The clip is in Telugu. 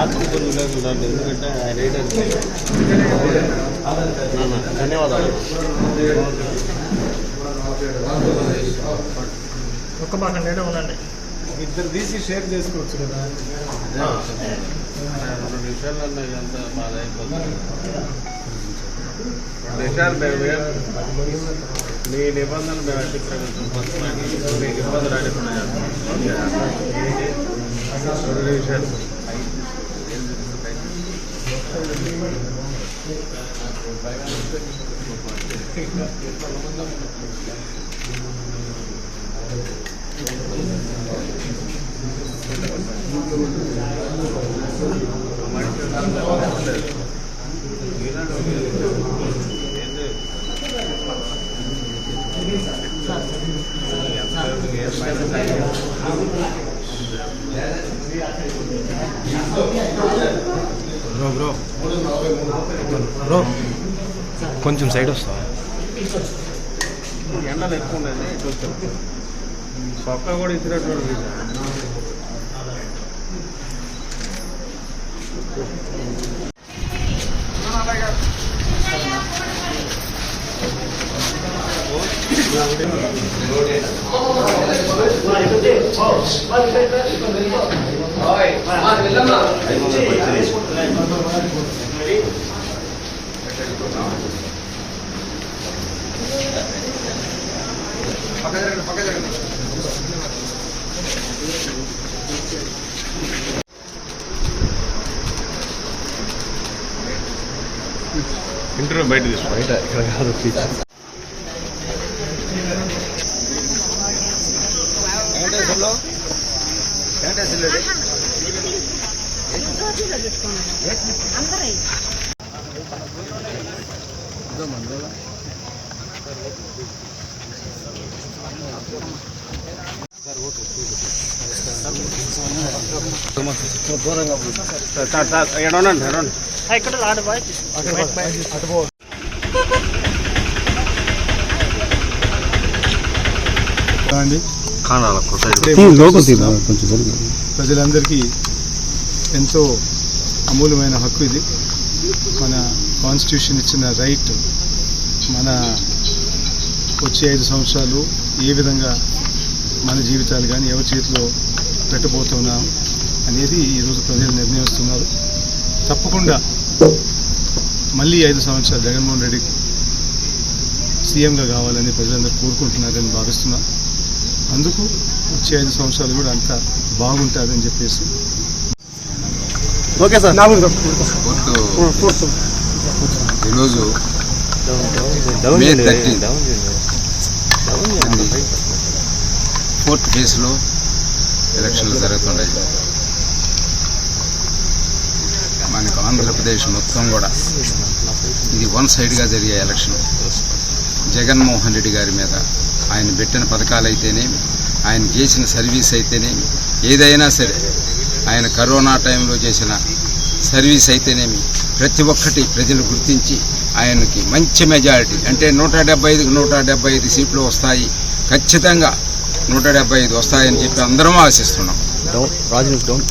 ఆత్మకూరు ఎందుకంటే ఆయన ఏంటంటే ధన్యవాదాలు ఒక్క పక్కన ఉండండి. ఇద్దరు తీసి షేర్ చేసుకోవచ్చు కదా. రెండు నిమిషాలన్నా ఇదంతా బాధ అయిపోతుంది రెండు నిమిషాలు మేము మీ నిబంధనలు మేము అతిక్రమించాం మీకు ఇబ్బంది రానికుండా రెండు నిమిషాలు రెండు నిమిషాలు బ్రో బ్రో బ్రో కొంచెం సైడ్ వస్తావా ఎండలు ఎక్కువ ఉన్నాయి కొంచెం సొక్క కూడా ఇచ్చినటువంటి ఇంటర్వ్యూ బయట తీసుకో. బయట ఇక్కడ కాదు ఎడనండి ఎడండి ఇక్కడ బాయ్ ప్రజలందరికీ ఎంతో అమూల్యమైన హక్కు ఇది. మన కాన్స్టిట్యూషన్ ఇచ్చిన రైట్ మన వచ్చే ఐదు సంవత్సరాలు ఏ విధంగా మన జీవితాలు కానీ ఎవరి చేతిలో పెట్టబోతున్నాం అనేది ఈరోజు ప్రజలు నిర్ణయిస్తున్నారు. తప్పకుండా. మళ్ళీ ఐదు సంవత్సరాలు జగన్మోహన్ రెడ్డి సీఎంగా కావాలని ప్రజలందరూ కోరుకుంటున్నారని భావిస్తున్నాం. అందుకు వచ్చే ఐదు సంవత్సరాలు కూడా అంతా బాగుంటుందని చెప్పేసి. Okay sir. కోర్టు ఈరోజు మే థర్టీన్ ఫోర్త్ ఫేజ్లో ఎలక్షన్లు జరుగుతున్నాయి మనకు ఆంధ్రప్రదేశ్ మొత్తం కూడా ఇది వన్ సైడ్గా జరిగే ఎలక్షన్. జగన్మోహన్ రెడ్డి గారి మీద ఆయన పెట్టిన పథకాలు అయితేనేమి ఆయన చేసిన సర్వీస్ అయితేనేమి ఏదైనా సరే ఆయన కరోనా టైంలో చేసిన సర్వీస్ అయితేనేమి ప్రతి ఒక్కటి ప్రజలు గుర్తించి ఆయనకి మంచి మెజారిటీ అంటే నూట డెబ్బై ఐదుకు నూట డెబ్బై ఐదు సీట్లు వస్తాయి. ఖచ్చితంగా నూట డెబ్బై ఐదు వస్తాయని చెప్పి అందరం ఆశిస్తున్నాం. డౌన్ రాజు డౌన్